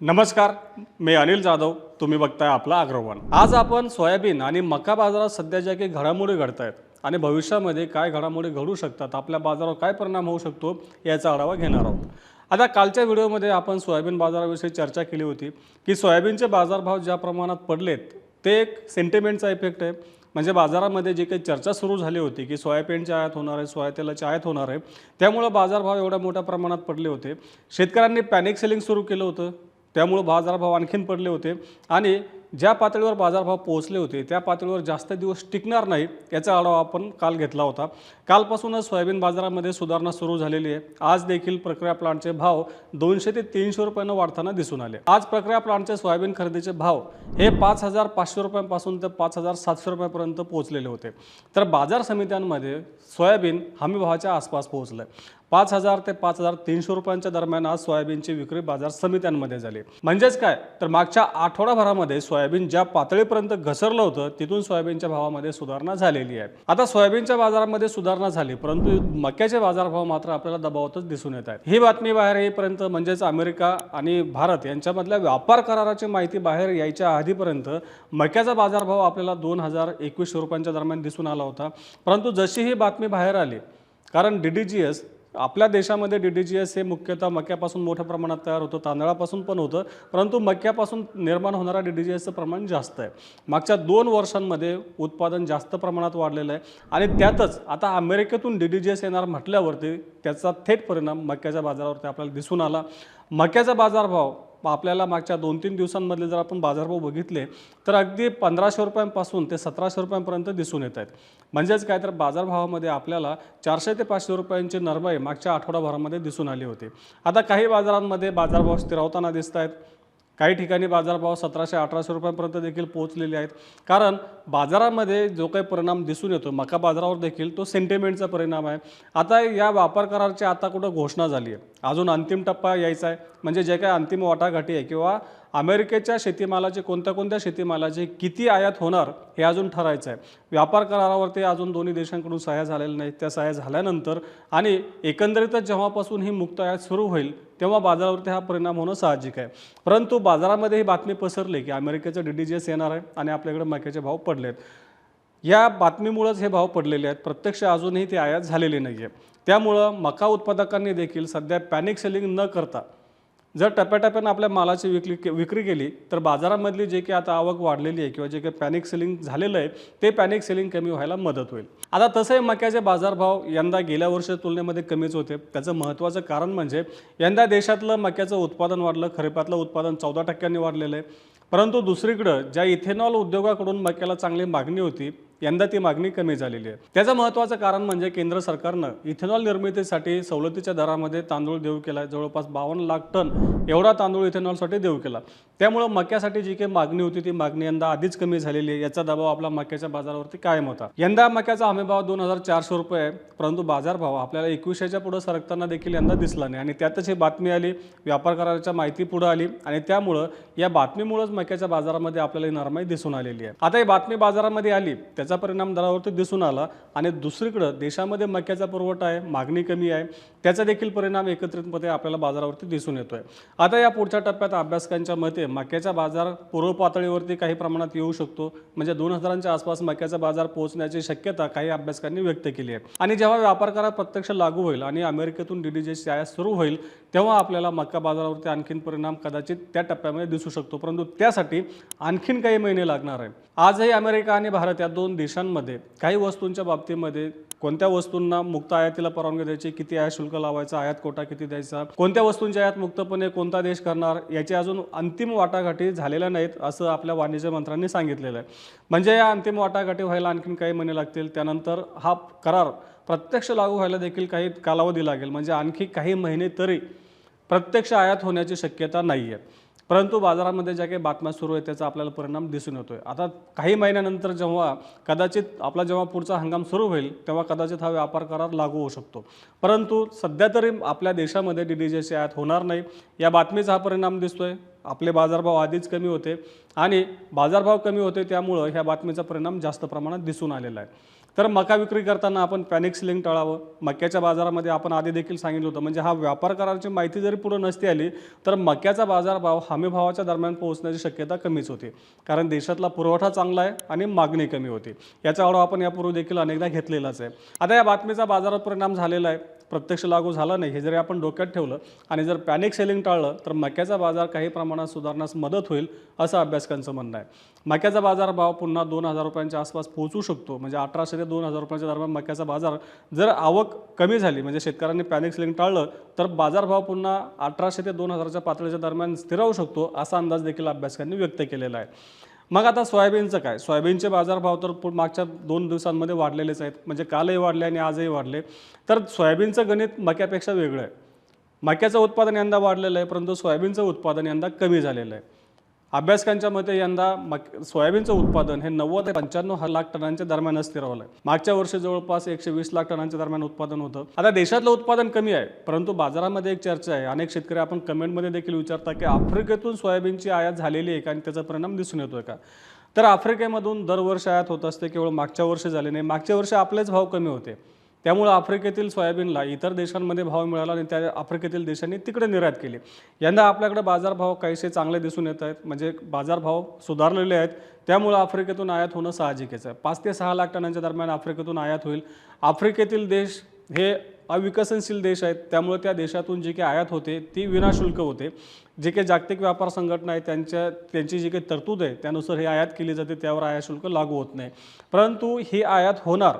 नमस्कार मी अनिल जाधव. तुम्ही बघताय आपला अग्रवन आज आपण सोयाबीन आणि मका बाजारात सध्या ज्या काही घडामोडी घडत आहेत आणि भविष्यामध्ये काय घडामोडी घडू शकतात आपल्या बाजारावर काय परिणाम होऊ शकतो याचा आढावा घेणार आहोत. आता कालच्या व्हिडिओमध्ये आपण सोयाबीन बाजाराविषयी चर्चा केली होती की सोयाबीनचे बाजारभाव ज्या प्रमाणात पडलेत ते एक सेंटिमेंटचा इफेक्ट आहे. म्हणजे बाजारामध्ये जी काही चर्चा सुरू झाली होती की सोयाबीनची आयात होणार आहे सोयातेलाची आयात होणार आहे त्यामुळं बाजारभाव एवढ्या मोठ्या प्रमाणात पडले होते. शेतकऱ्यांनी पॅनिक सेलिंग सुरू केलं होतं. त्यामुळं बाजारभाव आणखीन पडले होते. आणि ज्या पातळीवर बाजारभाव पोहोचले होते त्या पातळीवर जास्त दिवस टिकणार नाही याचा आढावा आपण काल घेतला होता. कालपासूनच सोयाबीन बाजारामध्ये सुधारणा सुरू झालेली आहे. आज देखील प्रक्रिया प्लांटचे भाव दोनशे ते तीनशे रुपयानं वाढताना दिसून आले. आज प्रक्रिया प्लांटचे सोयाबीन खरेदीचे भाव हे पाच हजार पाचशे रुपयांपासून ते पाच हजार सातशे रुपयापर्यंत पोहोचलेले होते. तर बाजार समित्यांमध्ये सोयाबीन हमीभावाच्या आसपास पोहोचलं आहे पाच हजार ते पाच हजार तीनशे रुपयांच्या दरम्यान आज सोयाबीनची विक्री बाजार समित्यांमध्ये झाली. म्हणजेच काय? तर मागच्या आठवडाभरामध्ये सोयाबीन ज्या पातळीपर्यंत घसरलं होतं तिथून सोयाबीनच्या भावामध्ये सुधारणा झालेली आहे. आता सोयाबीनच्या बाजारामध्ये सुधारणा झाली परंतु मक्याचे बाजारभाव मात्र आपल्याला दबावातच दिसून येत आहेत. ही बातमी बाहेर येईपर्यंत म्हणजेच अमेरिका आणि भारत यांच्यामधल्या व्यापार कराराची माहिती बाहेर यायच्या आधीपर्यंत मक्याचा बाजारभाव आपल्याला दोन हजार एकवीसशे रुपयांच्या दरम्यान दिसून आला होता. परंतु जशी ही बातमी बाहेर आली कारण डी डी जी एस आपल्या देशामध्ये डी डी जी एस हे मुख्यतः मक्यापासून मोठ्या प्रमाणात तयार होतं तांदळापासून पण होतं परंतु मक्यापासून निर्माण होणारा डी डी जी एसचं प्रमाण जास्त आहे. मागच्या दोन वर्षांमध्ये उत्पादन जास्त प्रमाणात वाढलेलं आहे आणि त्यातच आता अमेरिकेतून डी डी जी एस येणार म्हटल्यावरती त्याचा थेट परिणाम मक्याच्या बाजारावरती आपल्याला दिसून आला. मक्याचा बाजारभाव आपल्याला मागच्या दोन तीन दिवसांमधले जर आपण बाजारभाव बघितले तर अगदी पंधराशे रुपयांपासून ते सतराशे रुपयांपर्यंत दिसून येत आहेत. म्हणजेच काय तर बाजारभावामध्ये आपल्याला चारशे ते पाचशे रुपयांची नरमाई मागच्या आठवडाभरामध्ये दिसून आली होती. आता काही बाजारांमध्ये बाजारभाव स्थिरावताना दिसत आहेत. काही ठिकाणी बाजारभाव सतराशे अठराशे रुपयांपर्यंत देखील पोहोचलेले आहेत. कारण बाजारामध्ये जो काही परिणाम दिसून येतो मका बाजारावर देखील तो सेंटिमेंटचा परिणाम आहे. आता या व्यापार करारची आता कुठं घोषणा झाली आहे? अजून अंतिम टप्पा यायचा आहे. म्हणजे जे काही अंतिम वाटाघाटी आहे किंवा अमेरिकेच्या शेतीमालाचे कोणत्या कोणत्या शेतीमालाचे किती आयात होणार हे अजून ठरायचं आहे. व्यापार करारावरती अजून दोन्ही देशांकडून सह्या झालेल्या नाही त्या सह्या झाल्यानंतर आणि एकंदरीतच जेव्हापासून ही मुक्त आयात सुरू होईल तेव्हा बाजारावरती हा परिणाम होणं साहजिक आहे. परंतु बाजारामध्ये ही बातमी पसरली की अमेरिकेचं डी डी जी एस येणार आहे आणि आपल्याकडे मक्याचे भाव पडलेत. या बातमीमुळंच हे भाव पडलेले आहेत. प्रत्यक्ष अजूनही ती आयात झालेली नाही आहे त्यामुळं मका उत्पादकांनी देखील सध्या पॅनिक सेलिंग न करता जर टप्प्याटप्प्यानं आपल्या मालाची विक्री विक्री केली तर बाजारामधली जे काही आता आवक वाढलेली आहे किंवा जे काही पॅनिक सेलिंग झालेलं आहे ते पॅनिक सेलिंग कमी व्हायला मदत होईल. आता तसंही मक्याचे बाजारभाव यंदा गेल्या वर्षी तुलनेमध्ये कमीच होते. त्याचं महत्त्वाचं कारण म्हणजे यंदा देशातलं मक्याचं उत्पादन वाढलं खरीपातलं उत्पादन चौदा टक्क्यांनी वाढलेलं आहे. परंतु दुसरीकडं ज्या इथेनॉल उद्योगाकडून मक्याला चांगली मागणी होती यंदा ती मागणी कमी झालेली आहे. त्याचं महत्त्वाचं कारण म्हणजे केंद्र सरकारनं इथेनॉल निर्मितीसाठी सवलतीच्या दरामध्ये तांदूळ देऊ केला. जवळपास बावन्न लाख टन एवढा तांदूळ इथेनॉलसाठी देऊ केला. त्यामुळं मक्यासाठी जी काही मागणी होती ती मागणी यंदा आधीच कमी झालेली आहे. याचा दबाव आपला मक्याच्या बाजारावरती कायम होता. यंदा मक्याचा हमीभाव दोन हजार चारशे रुपये आहे परंतु बाजारभाव आपल्याला एकवीसशेच्या पुढे सरकताना देखील यंदा दिसला नाही. आणि त्यातच ही बातमी आली व्यापार कराराच्या माहिती पुढे आली आणि त्यामुळं या बातमीमुळंच मक्याच्या बाजारामध्ये आपल्याला नरमाई दिसून आलेली आहे. आता ही बातमी बाजारामध्ये आली त्याचा परिणाम दरावरती दिसून आला. आणि दुसरीकडं देशामध्ये मक्याचा पुरवठा आहे मागणी कमी आहे. त्याचा देखील परिणाम एकत्रितमध्ये आपल्याला बाजारावरती दिसून येतोय. आता या पुढच्या टप्प्यात अभ्यासकांच्या मते मक्याचा बाजार पूर्व पातळीवरती काही प्रमाणात येऊ शकतो. म्हणजे दोन हजारांच्या आसपास मक्याचा बाजार पोहोचण्याची शक्यता काही अभ्यासकांनी व्यक्त केली आहे. आणि जेव्हा व्यापार करार प्रत्यक्ष लागू होईल आणि अमेरिकेतून डीडीजेची आयात सुरू होईल तेव्हा आपल्याला मक्का बाजारावरती आणखीन परिणाम कदाचित त्या टप्प्यामध्ये दिसू शकतो. परंतु त्यासाठी आणखीन काही महिने लागणार आहे आजही अमेरिका आणि भारत या दोन देशांमध्ये काही वस्तूंच्या बाबतीमध्ये कोणत्या वस्तूंना मुक्त आयातीला परवानगी द्यायची किती आयात शुल्क लावायचा आयात कोटा किती द्यायचा कोणत्या वस्तूंच्या आयात मुक्तपणे कोणता देश करणार याची अजून अंतिम वाटाघाटी झालेल्या नाहीत असं आपल्या वाणिज्य मंत्र्यांनी सांगितलेलं आहे. म्हणजे या अंतिम वाटाघाटी व्हायला आणखीन काही महिने लागतील त्यानंतर हा करार प्रत्यक्ष लागू व्हायला देखील काही कालावधी लागेल. म्हणजे आणखी काही महिने तरी प्रत्यक्ष आयात होण्याची शक्यता नाही आहे परंतु बाजारामध्ये ज्या काही बातम्या सुरू आहेत त्याचा आपल्याला परिणाम दिसून येतो आहे आता काही महिन्यानंतर जेव्हा कदाचित आपला जेव्हा पुढचा हंगाम सुरू होईल तेव्हा कदाचित हा व्यापार करार लागू होऊ शकतो. परंतु सध्या तरी आपल्या देशामध्ये डी डी जेची आयात होणार नाही. या बातमीचा हा परिणाम दिसतो आहे आपले बाजारभाव आधीच कमी होते आणि बाजारभाव कमी होते त्यामुळं ह्या बातमीचा परिणाम जास्त प्रमाणात दिसून आलेला आहे. तर मका विक्री करताना आपण पॅनिक सिलिंग टाळावं. मक्याच्या बाजारामध्ये आपण आधी देखील सांगितलं होतं म्हणजे हा व्यापार कराराची माहिती जरी पुढे नसती आली तर मक्याचा बाजारभाव हमीभावाच्या दरम्यान पोहोचण्याची शक्यता कमीच होती. कारण देशातला पुरवठा चांगला आहे आणि मागणी कमी होती. याचा आढावा आपण यापूर्वी देखील अनेकदा घेतलेलाच आहे. आता या बातमीचा बाजारात परिणाम झालेला आहे. प्रत्यक्ष लागू झाला नाही. हे जरी आपण डोक्यात ठेवलं आणि जर पॅनिक सेलिंग टाळलं तर मक्याचा बाजार काही प्रमाणात सुधारण्यास मदत होईल असं अभ्यासकांचं म्हणणं आहे. मक्याचा बाजारभाव पुन्हा दोन हजार रुपयांच्या आसपास पोहोचू शकतो. म्हणजे अठराशे ते दोन हजार रुपयांच्या दरम्यान मक्याचा बाजार जर आवक कमी झाली म्हणजे शेतकऱ्यांनी पॅनिक सेलिंग टाळलं तर बाजारभाव पुन्हा अठराशे ते दोन हजारच्या पातळीच्या दरम्यान स्थिरावू शकतो असा अंदाज देखील अभ्यासकांनी व्यक्त केलेला आहे. मग आता सोयाबीनचं काय? सोयाबीनचे बाजारभाव तर मागच्या दोन दिवसांमध्ये वाढलेलेच आहेत. म्हणजे कालही वाढले आणि आजही वाढले. तर सोयाबीनचं गणित मक्यापेक्षा वेगळं आहे. मक्याचं उत्पादन यंदा वाढलेलं आहे परंतु सोयाबीनचं उत्पादन यंदा कमी झालेलं आहे. अभ्यासकांच्या मते यंदा मक सोयाबीनचं उत्पादन हे नव्वद ते पंच्याण्णव लाख टनांच्या दरम्यान स्थिरावलं आहे मागच्या वर्षी जवळपास एकशे वीस लाख टनांच्या दरम्यान उत्पादन होतं. आता देशातलं उत्पादन कमी आहे परंतु बाजारामध्ये एक चर्चा आहे. अनेक शेतकरी आपण कमेंटमध्ये देखील विचारता की आफ्रिकेतून सोयाबीनची आयात झालेली आहे का आणि त्याचा परिणाम दिसून येतोय का? तर आफ्रिकेमधून दरवर्षी आयात होत असते केवळ मागच्या वर्षी झाले नाही. मागच्या वर्षी आपलेच भाव कमी होते. त्यामुळं आफ्रिकेतील सोयाबीनला इतर देशांमध्ये भाव मिळाला आणि त्या आफ्रिकेतील देशांनी तिकडे निर्यात केली. यंदा आपल्याकडे बाजारभाव काहीसे चांगले दिसून येत आहेत. म्हणजे बाजारभाव सुधारलेले आहेत. त्यामुळं आफ्रिकेतून आयात होणं साहजिकच आहे. पाच ते सहा लाख टनांच्या दरम्यान आफ्रिकेतून आयात होईल. आफ्रिकेतील देश हे अविकसनशील देश आहेत. त्यामुळे त्या देशातून जी काही आयात होते ती विनाशुल्क होते. जे काही जागतिक व्यापार संघटना आहे त्यांच्या त्यांची जी काही तरतूद आहे त्यानुसार ही आयात केली जाते. त्यावर आयात शुल्क लागू होत नाही. परंतु ही आयात होणार.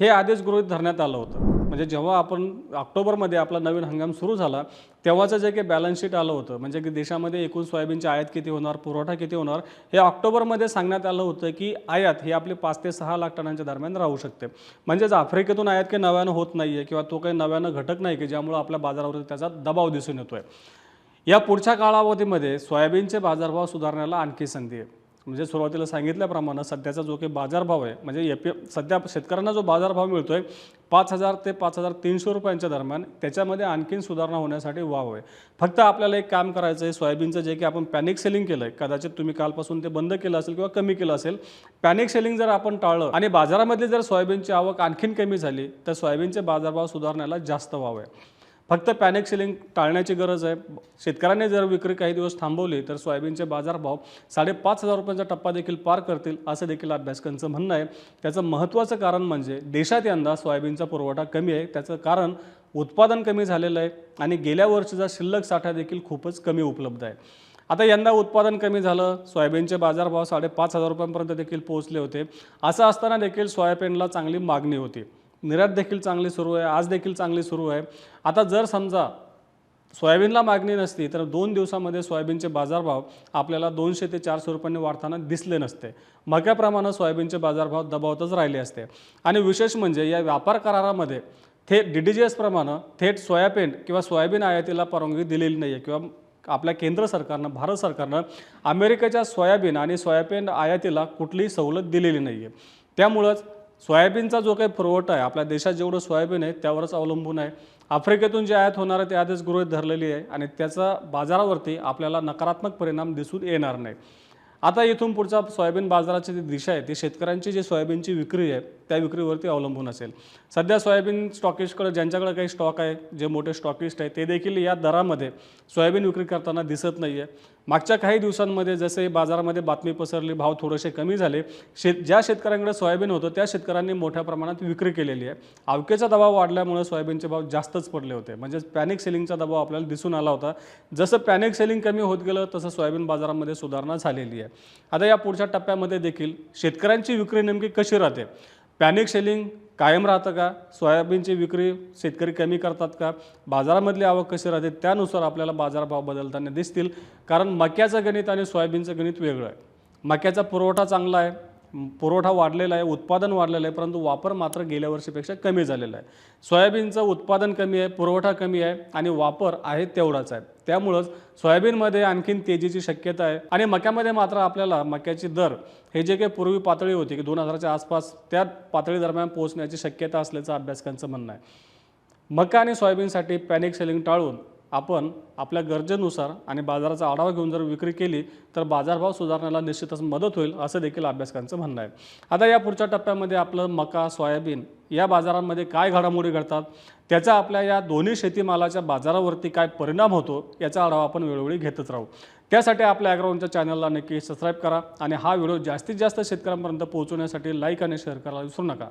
हे आधीच गृहित धरण्यात आलं होतं. म्हणजे जेव्हा आपण ऑक्टोबरमध्ये आपला नवीन हंगाम सुरू झाला तेव्हाचं जे काही बॅलन्स शीट आलं होतं म्हणजे की देशामध्ये एकूण सोयाबीनची आयात किती होणार पुरवठा किती होणार हे ऑक्टोबरमध्ये सांगण्यात आलं होतं की आयात ही आपली पाच ते सहा लाख टनांच्या दरम्यान राहू शकते. म्हणजेच आफ्रिकेतून आयात काही नव्यानं होत नाही आहे किंवा तो काही नव्यानं घटक नाही की ज्यामुळं आपल्या बाजारावरती त्याचा दबाव दिसून येतो आहे या पुढच्या कालावधीमध्ये सोयाबीनचे बाजारभाव सुधारण्याला आणखी संधी आहे. म्हणजे सुरुवातीला सांगितल्याप्रमाणे सध्याचा जो काही बाजारभाव आहे म्हणजे ए पी सध्या शेतकऱ्यांना जो बाजारभाव मिळतो आहे पाच हजार ते पाच हजार तीनशे रुपयांच्या दरम्यान त्याच्यामध्ये आणखीन सुधारणा होण्यासाठी वाव आहे. फक्त आपल्याला एक काम करायचं आहे सोयाबीनचं जे की आपण पॅनिक सेलिंग केलं आहे कदाचित तुम्ही कालपासून ते बंद केलं असेल किंवा कमी केलं असेल पॅनिक सेलिंग जर आपण टाळलं आणि बाजारामधली जर सोयाबीनची आवक आणखीन कमी झाली तर सोयाबीनचे बाजारभाव सुधारण्याला जास्त वाव आहे. फक्त पॅनिक सेलिंग टाळण्याची गरज आहे. शेतकऱ्यांनी जर विक्री काही दिवस थांबवली तर सोयाबीनचे बाजारभाव साडेपाच हजार रुपयांचा टप्पा देखील पार करतील असं देखील अभ्यासकांचं म्हणणं आहे. त्याचं महत्त्वाचं कारण म्हणजे देशात यंदा सोयाबीनचा पुरवठा कमी आहे. त्याचं कारण उत्पादन कमी झालेलं आहे आणि गेल्या वर्षीचा शिल्लक साठा देखील खूपच कमी उपलब्ध आहे. आता यंदा उत्पादन कमी झालं सोयाबीनचे बाजारभाव साडेपाच हजार रुपयांपर्यंत देखील पोहोचले होते. असं असताना देखील सोयाबीनला चांगली मागणी होती. निर्यात देखील चांगली सुरू आहे आज देखील चांगली सुरू आहे. आता जर समजा सोयाबीनला मागणी नसती तर दोन दिवसामध्ये सोयाबीनचे बाजारभाव आपल्याला दोनशे ते चारशे रुपयांनी वाढताना दिसले नसते. मक्याप्रमाणे सोयाबीनचे बाजारभाव दबावतच राहिले असते. आणि विशेष म्हणजे या व्यापार करारामध्ये थेट डी डी जी एसप्रमाणे थेट सोयाबीन किंवा सोयाबीन आयातीला परवानगी दिलेली नाही आहे किंवा आपल्या केंद्र सरकारनं भारत सरकारनं अमेरिकेच्या सोयाबीन आणि सोयाबीन आयातीला कुठलीही सवलत दिलेली नाही आहे त्यामुळंच सोयाबीनचा जो काही पुरवठा आहे आपल्या देशात जेवढं सोयाबीन आहे त्यावरच अवलंबून आहे. आफ्रिकेतून जे आयात होणार आहे ते आधीच गृहित धरलेली आहे आणि त्याचा बाजारावरती आपल्याला नकारात्मक परिणाम दिसून येणार नाही. आता इथून पुढचा सोयाबीन बाजाराची जी दिशा आहे ती शेतकऱ्यांची जी सोयाबीनची विक्री आहे त्या विक्रीवरती अवलंबून असेल. सध्या सोयाबीन स्टॉकिस्टकडे ज्यांच्याकडे काही स्टॉक आहे जे मोठे स्टॉकिस्ट आहे ते देखील या दरामध्ये सोयाबीन विक्री करताना दिसत नाही आहे मागच्या काही दिवसांमध्ये जसे बाजारामध्ये बातमी पसरली भाव थोडेसे कमी झाले. शेत ज्या शेतकऱ्यांकडे सोयाबीन होतं त्या शेतकऱ्यांनी मोठ्या प्रमाणात विक्री केलेली आहे. अवकेचा दबाव वाढल्यामुळे सोयाबीनचे भाव जास्तच पडले होते. म्हणजे पॅनिक सेलिंगचा दबाव आपल्याला दिसून आला होता. जसं पॅनिक सेलिंग कमी होत गेलं तसं सोयाबीन बाजारामध्ये सुधारणा झालेली आहे. आता या पुढच्या टप्प्यामध्ये देखील शेतकऱ्यांची विक्री नेमकी कशी राहते? पॅनिक सेलिंग कायम राहतं का? सोयाबीनची विक्री शेतकरी कमी करतात का? बाजारामधली आवक कशी राहते? त्यानुसार आपल्याला बाजारभाव बदलताना दिसतील. कारण मक्याचं गणित आणि सोयाबीनचं गणित वेगळं आहे. मक्याचा पुरवठा चांगला आहे. पुरवठा वाढलेला आहे उत्पादन वाढलेलं आहे परंतु वापर मात्र गेल्या वर्षीपेक्षा कमी झालेला आहे. सोयाबीनचं उत्पादन कमी आहे पुरवठा कमी आहे आणि वापर आहे तेवढाच आहे. त्यामुळंच सोयाबीनमध्ये आणखीन तेजीची शक्यता आहे आणि मक्यामध्ये मात्र आपल्याला मक्याची दर हे जे काही पूर्वी पातळी होती की दोन हजाराच्या आसपास त्या पातळी दरम्यान पोहोचण्याची शक्यता असल्याचं अभ्यासकांचं म्हणणं आहे. मका आणि सोयाबीनसाठी पॅनिक सेलिंग टाळून आपण आपल्या गरजेनुसार आणि बाजाराचा आढावा घेऊन जर विक्री केली तर बाजारभाव सुधारण्याला निश्चितच मदत होईल असं देखील अभ्यासकांचं म्हणणं आहे. आता या पुढच्या टप्प्यामध्ये आपलं मका सोयाबीन या बाजारांमध्ये काय घडामोडी घडतात? त्याचा आपल्या या दोन्ही शेतीमालाच्या बाजारावरती काय परिणाम होतो? याचा आढावा आपण वेळोवेळी घेतच राहू. त्यासाठी आपल्या ॲग्राउंडच्या चॅनलला नक्की सबस्क्राईब करा आणि हा व्हिडिओ जास्तीत जास्त शेतकऱ्यांपर्यंत पोहोचवण्यासाठी लाईक आणि शेअर करायला विसरू नका.